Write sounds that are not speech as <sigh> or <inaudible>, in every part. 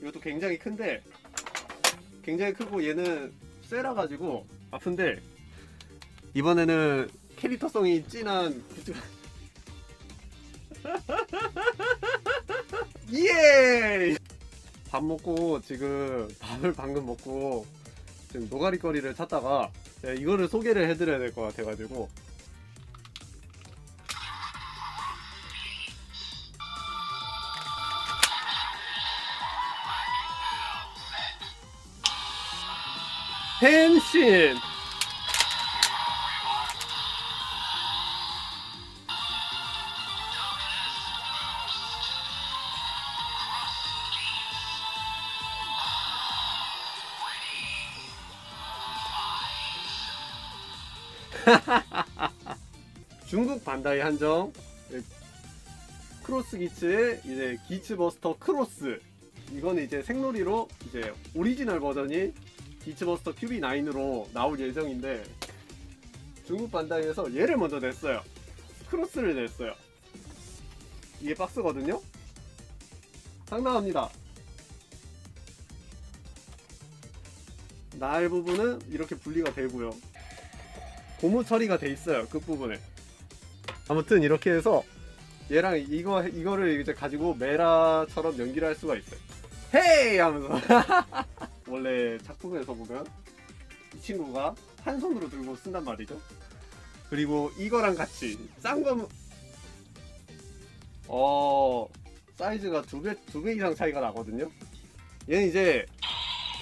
이것도 굉장히 큰데 굉장히 크고 얘는 쇠라 가지고 아픈데 이번에는 캐릭터성이 진한 <laughs> 예! 밥 먹고 지금 밥을 방금 먹고 지금 노가리거리를 찾다가 이거를 소개를 해드려야 될 것 같아가지고 펜신 <laughs> 중국 반다이 한정 예, 크로스 기츠의 이제 기츠 버스터 크로스. 이거는 이제 생놀이로 이제 오리지널 버전이 기츠 버스터 큐비 9으로 나올 예정인데 중국 반다이에서 얘를 먼저 냈어요. 크로스를 냈어요. 이게 박스거든요? 상당합니다. 날 부분은 이렇게 분리가 되고요. 고무 처리가 돼 있어요 끝 부분에. 아무튼 이렇게 해서 얘랑 이거 이거를 이제 가지고 메라처럼 연기를 할 수가 있어요. 헤이! 하면서 <laughs> 원래 작품에서 보면 이 친구가 한 손으로 들고 쓴단 말이죠. 그리고 이거랑 같이 쌍검 어 사이즈가 두 배 두 배 이상 차이가 나거든요. 얘는 이제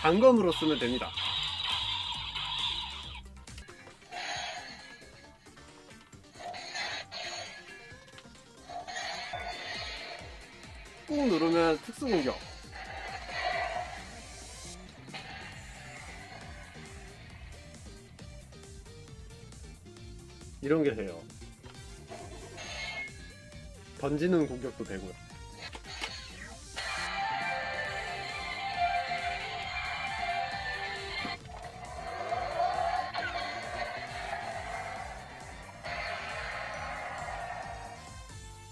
단검으로 쓰면 됩니다. 꾹 누르면 특수 공격. 이런 게 돼요. 던지는 공격도 되고요.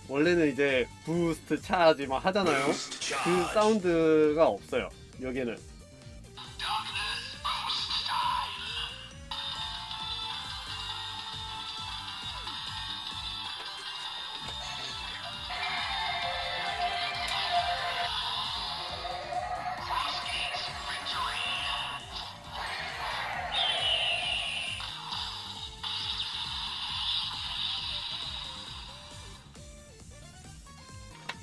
원래는 이제 부스트 차지 막 하잖아요. 그 사운드가 없어요. 여기는.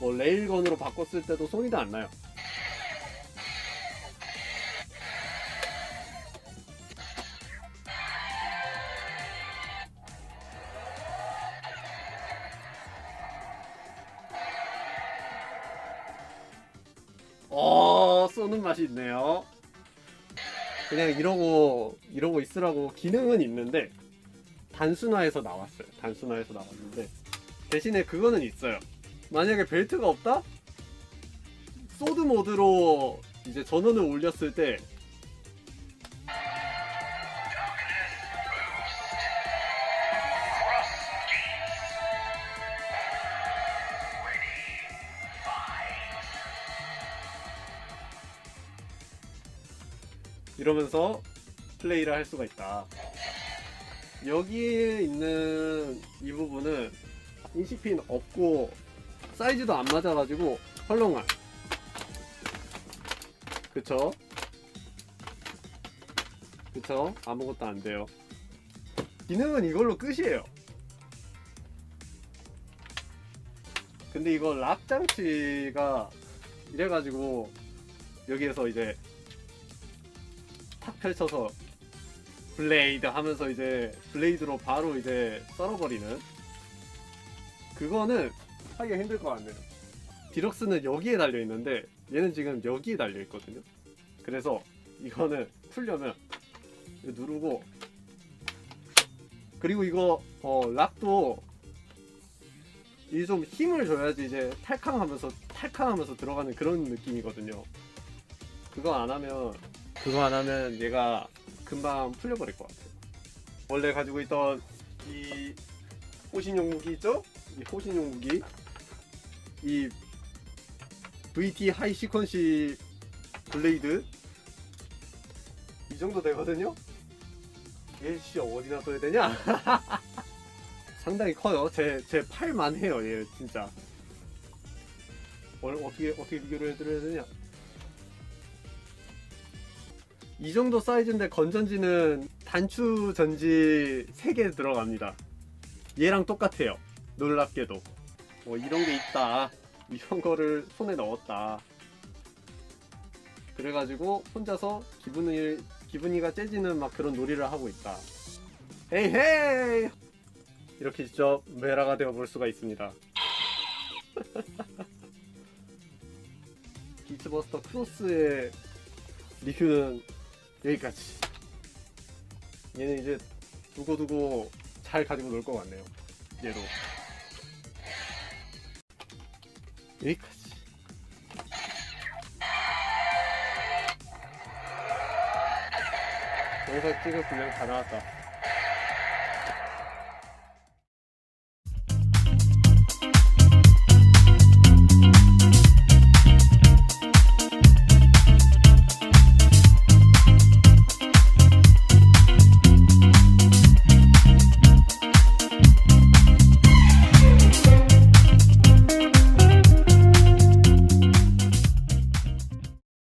뭐 레일건으로 바꿨을 때도 소리도 안 나요. 어, 쏘는 맛이 있네요. 그냥 이러고 이러고 있으라고 기능은 있는데 단순화해서 나왔어요. 단순화해서 나왔는데 대신에 그거는 있어요. 만약에 벨트가 없다? 소드 모드로 이제 전원을 올렸을 때 이러면서 플레이를 할 수가 있다. 여기에 있는 이 부분은 인식핀 없고 사이즈도 안 맞아가지고 헐렁한 그쵸? 그쵸? 아무것도 안 돼요 기능은 이걸로 끝이에요 근데 이거 락 장치가 이래가지고 여기에서 이제 탁 펼쳐서 블레이드 하면서 이제 블레이드로 바로 이제 썰어버리는 그거는 하기가 힘들 것 같네요. 디럭스는 여기에 달려 있는데 얘는 지금 여기에 달려 있거든요. 그래서 이거는 풀려면 누르고 그리고 이거 어, 락도 이 좀 힘을 줘야지 이제 탈캉하면서 탈캉하면서 들어가는 그런 느낌이거든요. 그거 안 하면 그거 안 하면 얘가 금방 풀려버릴 것 같아요. 원래 가지고 있던 이 호신용 무기 있죠? 이 호신용 무기 이 VT 하이 시퀀시 블레이드 이 정도 되거든요. 얘씨 어디다 둬야 되냐? <laughs> 상당히 커요. 제 제 팔만 해요. 얘 진짜. 어, 어떻게 어떻게 비교를 해드려야 되냐? 이 정도 사이즈인데 건전지는 단추 전지 3개 들어갑니다. 얘랑 똑같아요. 놀랍게도. 뭐 이런 게 있다. 이런 거를 손에 넣었다. 그래가지고 혼자서 기분이 기분이가 째지는 막 그런 놀이를 하고 있다. 헤이 헤이! 이렇게 직접 메라가 되어 볼 수가 있습니다. <laughs> 비트버스터 크로스의 리뷰는 여기까지. 얘는 이제 두고두고 잘 가지고 놀 것 같네요. 얘도. 여기까지. 영상 찍을 분량 다 나왔다.